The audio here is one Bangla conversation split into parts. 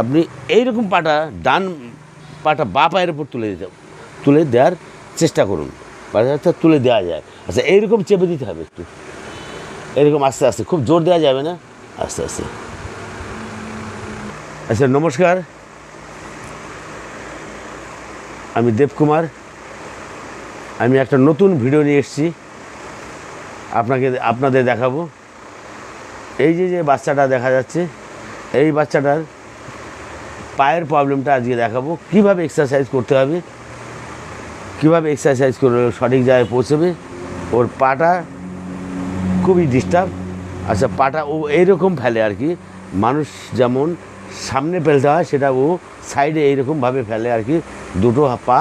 আপনি এইরকম পাটা ডান পাটা বা পায়ের উপর তুলে দিতে, তুলে দেওয়ার চেষ্টা করুন। পাটা তুলে দেওয়া যায়। আচ্ছা এইরকম চেপে দিতে হবে একটু। এরকম আস্তে আস্তে, খুব জোর দেওয়া যাবে না? আস্তে আস্তে। আচ্ছা নমস্কার। আমি দেবকুমার। আমি একটা নতুন ভিডিও নিয়ে এসেছি। আপনাকে, আপনাদের দেখাবো। এই যে যে বাচ্চাটা দেখা যাচ্ছে, এই বাচ্চাটার পায়ের প্রবলেমটা আজকে দেখাবো। কীভাবে এক্সারসাইজ করতে হবে, কীভাবে এক্সারসাইজ করলে ও সঠিক জায়গায় পৌঁছবে, ওর পাটা খুবই ডিস্টার্ব আচ্ছা পাটা ও এইরকম ফেলে আর কি, মানুষ যেমন সামনে ফেলতে হয়, সেটা ও সাইডে এইরকমভাবে ফেলে আর কি, দুটো পা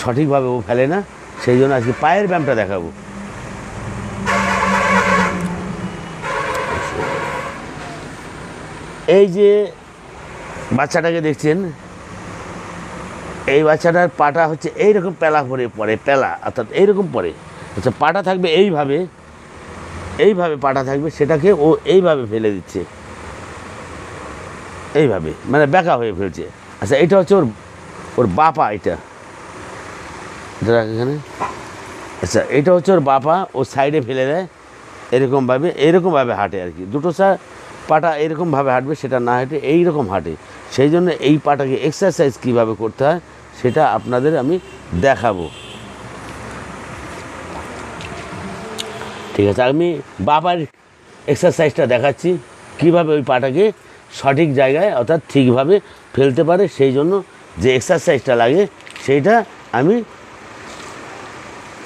সঠিকভাবে ও ফেলে না, সেই জন্য আজকে পায়ের ব্যায়ামটা দেখাবো। এই যে বাচ্চাটাকে দেখছেন? এই বাচ্চাটার পাটা হচ্ছে এইরকম পেলা পরে পড়ে, পেলা, অর্থাৎ এইরকম পড়ে। আচ্ছা পাটা থাকবে এইভাবে এইভাবে পাটা থাকবে, সেটাকে ও এইভাবে ফেলে দিচ্ছে। এইভাবে মানে বেঁকা হয়ে ফেলছে। আচ্ছা এটা হচ্ছে ওর ওর বাপা এটা। এটা এখানে। আচ্ছা এটা হচ্ছে ওর বাপা, ও সাইডে ফেলে দেয়, এরকমভাবে এরকমভাবে হাঁটে আর কি। দুটো সা পাটা এরকমভাবে হাঁটবে, সেটা না হেঁটে এইরকম হাঁটে। সেই জন্য এই পাটাকে এক্সারসাইজ কীভাবে করতে হয়, সেটা আপনাদের আমি দেখাবো। ঠিক আছে, আমি বাবার এক্সারসাইজটা দেখাচ্ছি, কীভাবে ওই পাটাকে সঠিক জায়গায় অর্থাৎ ঠিকভাবে ফেলতে পারে, সেই জন্য যে এক্সারসাইজটা লাগে, সেইটা আমি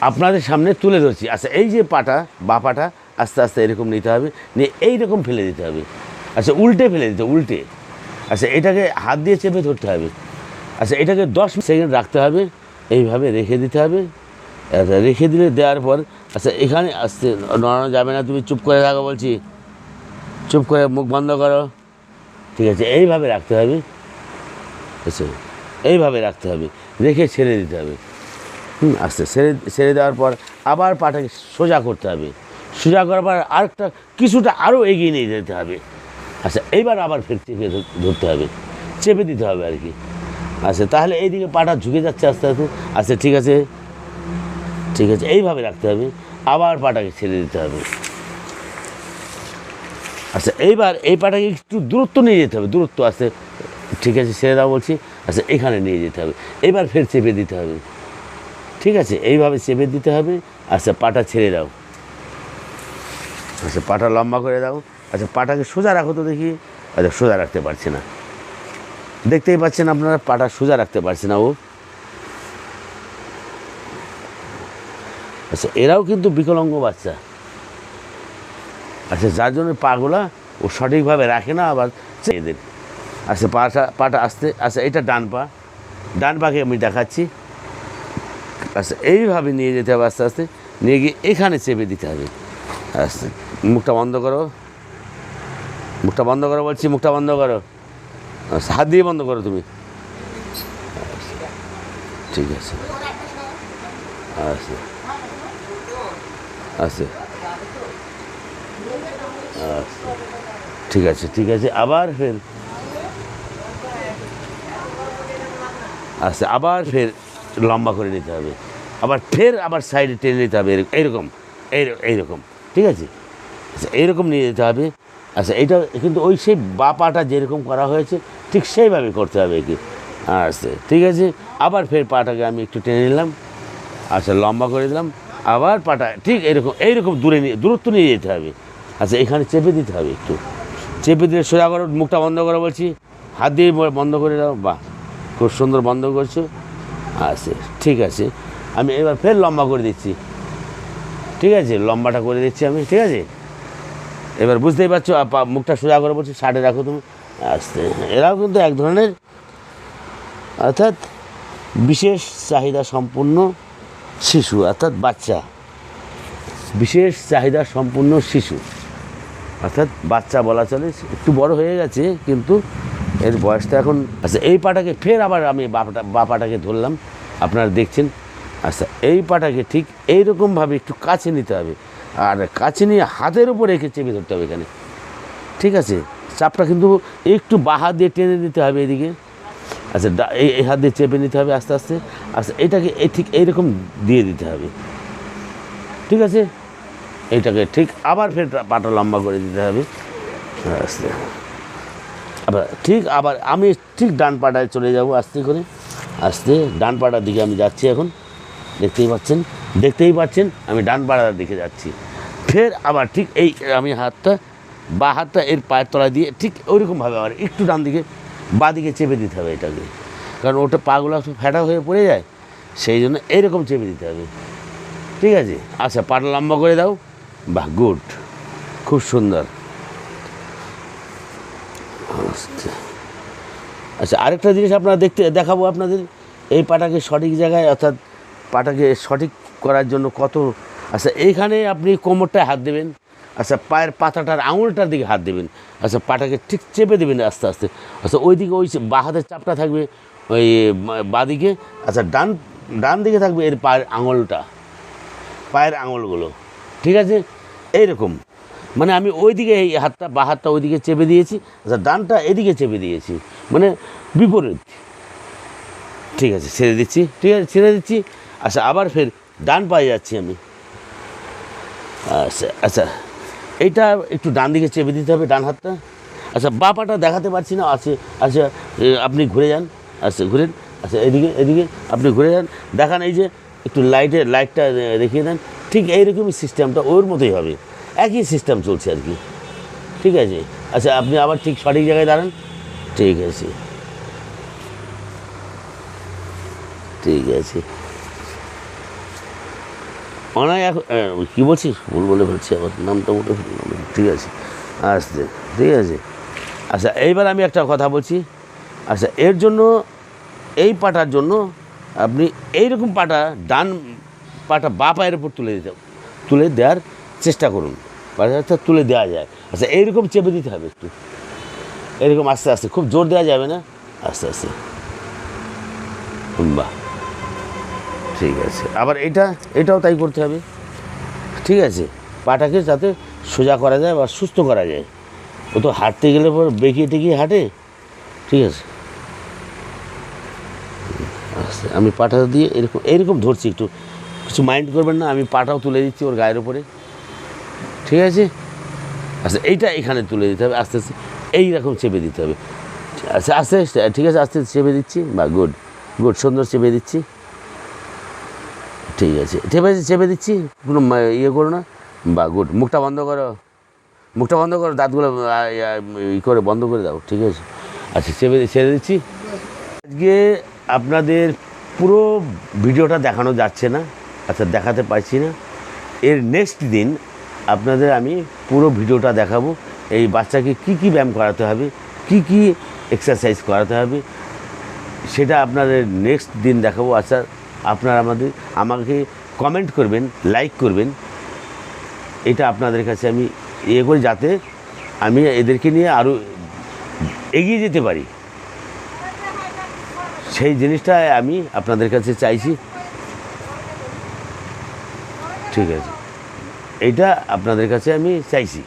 আপনাদের সামনে তুলে ধরছি। আচ্ছা এই যে পাটা, বা পাটা, আস্তে আস্তে এরকম নিতে হবে, নিয়ে এইরকম ফেলে দিতে হবে। আচ্ছা উল্টে ফেলে দিতে উল্টে। আচ্ছা এটাকে হাত দিয়ে চেপে ধরতে হবে। আচ্ছা এটাকে দশ সেকেন্ড রাখতে হবে। এইভাবে রেখে দিতে হবে। আচ্ছা রেখে দিলে দেওয়ার পর আচ্ছা এখানে আসতে নড়ানো যাবে না। তুমি চুপ করে থাকো বলছি। চুপ করে মুখ বন্ধ করো। ঠিক আছে, এইভাবে রাখতে হবে। আচ্ছা এইভাবে রাখতে হবে। রেখে ছেড়ে দিতে হবে। হুম, আস্তে, ছেড়ে ছেড়ে দেওয়ার পর আবার পাটাকে সোজা করতে হবে। সোজা করার পর আরেকটা, কিছুটা আরও এগিয়ে নিয়ে যেতে হবে। আচ্ছা এইবার আবার ফের চেপে ধরতে হবে। চেপে দিতে হবে আর কি। আচ্ছা তাহলে এইদিকে পাটা ঝুঁকে যাচ্ছে আস্তে আস্তে। আচ্ছা ঠিক আছে। ঠিক আছে, এইভাবে রাখতে হবে। আবার পাটাকে ছেড়ে দিতে হবে। আচ্ছা এইবার এই পাটাকে একটু দূরত্ব নিয়ে যেতে হবে। দূরত্ব আসতে ঠিক আছে, ছেড়ে দাও বলছি। আচ্ছা এখানে নিয়ে যেতে হবে। এবার ফের চেপে দিতে হবে। ঠিক আছে, এইভাবে চেপে দিতে হবে। আচ্ছা পাটা ছেড়ে দাও। আচ্ছা পাটা লম্বা করে দাও। আচ্ছা পাটাকে সোজা রাখো তো দেখি। আচ্ছা সোজা রাখতে পারছি না। দেখতেই পাচ্ছেন আপনারা, পাটা সোজা রাখতে পারছে না ও। আচ্ছা এরাও কিন্তু বিকলাঙ্গ বাচ্চা। আচ্ছা যার জন্য পাগুলা ও সঠিকভাবে রাখে না, আবার এদের। আচ্ছা পাটা পাটা আসতে আচ্ছা এটা ডান পা। ডান পাকে আমি দেখাচ্ছি। আচ্ছা এইভাবে নিয়ে যেতে হবে আস্তে আস্তে। নিয়ে গিয়ে এখানে চেপে দিতে হবে। আস্তে, মুখটা বন্ধ করো। মুখটা বন্ধ করো বলছি, মুখটা বন্ধ করো। হাত দিয়ে বন্ধ করো তুমি। ঠিক আছে। আচ্ছা আচ্ছা ঠিক আছে ঠিক আছে, আবার ফের। আচ্ছা আবার ফের লম্বা করে নিতে হবে। আবার ফের আবার সাইডে টেনে নিতে হবে, এরকম- এইরকম এই- এইরকম। ঠিক আছে? আচ্ছা এইরকম নিয়ে যেতে হবে। আচ্ছা এটা কিন্তু ওই সেই বাপাটা যেরকম করা হয়েছে, ঠিক সেইভাবে করতে হবে কি? আচ্ছা ঠিক আছে? আবার ফের পাটাকে আমি একটু টেনে নিলাম। আচ্ছা লম্বা করে দিলাম। আবার পাটা, ঠিক এরকম, এইরকম দূরে নিয়ে, দূরত্ব নিয়ে যেতে হবে। আচ্ছা এখানে চেপে দিতে হবে একটু। চেপে দিয়ে সোজা করো, মুখটা বন্ধ করো বলছি। হাত দিয়ে বন্ধ করে দাও, বাহ, খুব সুন্দর বন্ধ করছ। আচ্ছা ঠিক আছে। আমি এবার ফের লম্বা করে দিচ্ছি। ঠিক আছে, লম্বাটা করে দিচ্ছি আমি, ঠিক আছে? এবার বুঝতেই পারছ মুখটা সোজা করে বলছি সাইডে রাখো তুমি। আস্তে। এরাও কিন্তু এক ধরনের, অর্থাৎ বিশেষ চাহিদা সম্পূর্ণ শিশু, অর্থাৎ বাচ্চা। বিশেষ চাহিদা সম্পূর্ণ শিশু। অর্থাৎ বাচ্চা বলা চলে, একটু বড় হয়ে গেছে, কিন্তু এর বয়সটা এখন আচ্ছা এই পাটাকে ফের আবার আমি বাপাটা, বাপাটাকে ধরলাম। আপনারা দেখছেন। আচ্ছা এই পাটাকে ঠিক এইরকমভাবে একটু কাছে নিতে হবে। আর কাছে নিয়ে হাতের উপর রেখে চেপে ধরতে হবে এখানে। ঠিক আছে? চাপটা কিন্তু একটু বাঁ হাত দিয়ে টেনে নিতে হবে এদিকে। আচ্ছা এই হাত দিয়ে চেপে নিতে হবে আস্তে আস্তে। আচ্ছা এটাকে এই ঠিক এইরকম দিয়ে দিতে হবে। ঠিক আছে? এইটাকে ঠিক আবার ফের পাটা লম্বা করে দিতে হবে। আস্তে। আবার ঠিক আবার আমি ঠিক ডান পাটায় চলে যাব আস্তে করে। আস্তে ডান পাটার দিকে আমি যাচ্ছি এখন। দেখতেই পাচ্ছেন দেখতেই পাচ্ছেন, আমি ডান পাটার দিকে যাচ্ছি। ফের আবার ঠিক এই, আমি হাতটা, বা হাতটা এর পায়ের তলায় দিয়ে ঠিক ওইরকমভাবে আবার একটু ডান দিকে, বা দিকে চেপে দিতে হবে এটাকে। কারণ ওটা পাগুলো ফ্যাটা হয়ে পড়ে যায়, সেই জন্য এইরকম চেপে দিতে হবে। ঠিক আছে? আচ্ছা পাটা লম্বা করে দাও। বাহ, গুড। খুব সুন্দর। আচ্ছা আরেকটা জিনিস আপনারা দেখতে, দেখাবো আপনাদের। এই পাটাকে সঠিক জায়গায় অর্থাৎ পাটাকে সঠিক করার জন্য কত আচ্ছা এইখানে আপনি কোমরটায় হাত দেবেন আচ্ছা পায়ের পাতাটার আঙুলটার দিকে হাত দেবেন আচ্ছা পাটাকে ঠিক চেপে দেবেন আস্তে আস্তে আচ্ছা ওই দিকে ওই হাতের চাপটা থাকবে, ওই বাদিকে আচ্ছা ডান ডান দিকে থাকবে এর পায়ের আঙুলটা, পায়ের আঙুলগুলো, ঠিক আছে? এইরকম মানে আমি ওই দিকে এই হাতটা, বা হাতটা ওইদিকে চেপে দিয়েছি আচ্ছা ডানটা এদিকে চেপে দিয়েছি মানে বিপরীত, ঠিক আছে, ছেড়ে দিচ্ছি, ঠিক আছে, ছেড়ে দিচ্ছি আচ্ছা আবার ফের ডান পায়ে যাচ্ছি আমি। আচ্ছা আচ্ছা এইটা একটু ডান দিকে চেপে দিতে হবে, ডান হাতটা। আচ্ছা বা পাটা দেখাতে পারছি না, আছে আচ্ছা আপনি ঘুরে যান। আচ্ছা ঘুরেন। আচ্ছা এদিকে এদিকে আপনি ঘুরে যান। দেখান এই যে, একটু লাইটে, লাইটটা দেখিয়ে দেন। ঠিক এইরকমই সিস্টেমটা ওর মতোই হবে। একই সিস্টেম চলছে আর কি। ঠিক আছে? আচ্ছা আপনি আবার ঠিক সঠিক জায়গায় দাঁড়ান। ঠিক আছে। ঠিক আছে। অনেক কী বলছিস? ভুল বলে ফেলছি আবার নামটা ফেললাম। ঠিক আছে, আসতে। ঠিক আছে। আচ্ছা এইবার আমি একটা কথা বলছি। আচ্ছা এর জন্য, এই পাটার জন্য আপনি এইরকম পাটা ডান পাটা বা পায়ের উপর তুলে দিতে, তুলে দেওয়ার চেষ্টা করুন। পাটা তুলে দেওয়া যায়। আচ্ছা এইরকম চেপে দিতে হবে একটু। এরকম আস্তে আস্তে। খুব জোর দেওয়া যাবে না? আস্তে আস্তে। বাহ। ঠিক আছে। আবার এটা, এটাও তাই করতে হবে। ঠিক আছে। পাটাকে যাতে সোজা করা যায় বা সুস্থ করা যায়। ও তো হাঁটতে গেলে পর বেঁকিয়ে টেকিয়ে হাঁটে। ঠিক আছে। আমি পাটা দিয়ে এরকম এরকম ধরছি একটু। কিছু মাইন্ড করবেন না, আমি পাটাও তুলে দিচ্ছি ওর গায়ের উপরে। ঠিক আছে? আচ্ছা এইটা এখানে তুলে দিতে হবে। আস্তে আস্তে এইরকম চেপে দিতে হবে। আচ্ছা আস্তে ঠিক আছে, আস্তে চেপে দিচ্ছি। বা গুড গুড সুন্দর চেপে দিচ্ছি। ঠিক আছে। চেপে চেপে দিচ্ছি। কোনো ইয়ে করো না। বা গুড মুখটা বন্ধ করো। মুখটা বন্ধ করো দাঁতগুলো আ, ই করে বন্ধ করে দাও ঠিক আছে। আচ্ছা চেপে ছেড়ে দিচ্ছি। আজকে আপনাদের পুরো ভিডিওটা দেখানো যাচ্ছে না আচ্ছা দেখাতে পারছি না। এর নেক্সট দিন আপনাদের আমি পুরো ভিডিওটা দেখাবো এই বাচ্চাকে কি কি ব্যায়াম করাতে হবে কি কি এক্সারসাইজ করাতে হবে সেটা আপনাদের নেক্সট দিন দেখাবো আচ্ছা। আপনারা আমাদের, আমাকে কমেন্ট করবেন লাইক করবেন। এটা আপনাদের কাছে আমি ইয়ে করি যাতে আমি এদেরকে নিয়ে আরও এগিয়ে যেতে পারি। সেই জিনিসটা আমি আপনাদের কাছে চাইছি। ঠিক আছে। এইটা আপনাদের কাছে আমি চাইছি।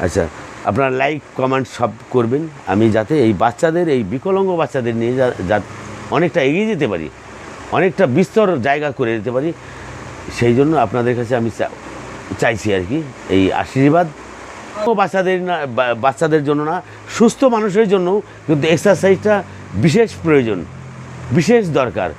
আচ্ছা আপনারা লাইক কমেন্ট সব করবেন। আমি যাতে এই বাচ্চাদের, এই বিকলাঙ্গ বাচ্চাদের নিয়ে যা অনেকটা এগিয়ে যেতে পারি। অনেকটা বিস্তর জায়গা করে দিতে পারি। সেই জন্য আপনাদের কাছে আমি চাইছি আর কি, এই আশীর্বাদ। বাচ্চাদের না বাচ্চাদের জন্য না, সুস্থ মানুষের জন্য কিন্তু এক্সারসাইজটা বিশেষ প্রয়োজন, বিশেষ দরকার।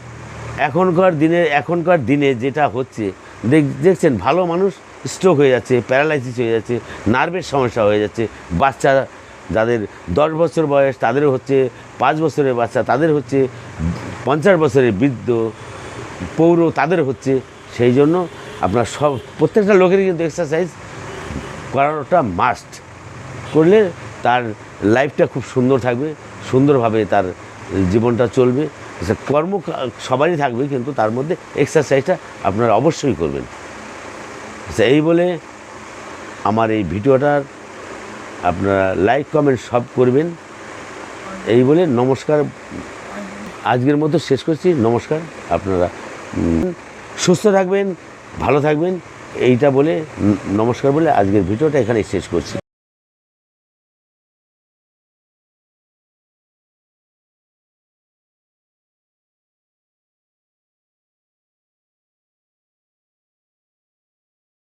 এখনকার দিনে এখনকার দিনে যেটা হচ্ছে, দেখ- দেখছেন ভালো মানুষ স্ট্রোক হয়ে যাচ্ছে প্যারালাইসিস হয়ে যাচ্ছে নার্ভের সমস্যা হয়ে যাচ্ছে। বাচ্চা যাদের দশ বছর বয়স, তাদেরও হচ্ছে, পাঁচ বছরের বাচ্চা, তাদের হচ্ছে পঞ্চাশ বছরের বৃদ্ধ, পৌর তাদের হচ্ছে, সেই জন্য আপনার সব, প্রত্যেকটা লোকেরই কিন্তু এক্সারসাইজ করানোটা মাস্ট করলে তার লাইফটা খুব সুন্দর থাকবে, সুন্দরভাবে তার জীবনটা চলবে। কর্ম সবারই থাকবে, কিন্তু তার মধ্যে এক্সারসাইজটা আপনারা অবশ্যই করবেন। আচ্ছা এই বলে আমার এই ভিডিওটার আপনারা লাইক কমেন্ট সব করবেন। এই বলে নমস্কার। আজকের মতো শেষ করছি। নমস্কার, আপনারা সুস্থ থাকবেন, ভালো থাকবেন, এইটা বলে নমস্কার বলে আজকের ভিডিওটা এখানে শেষ করছি।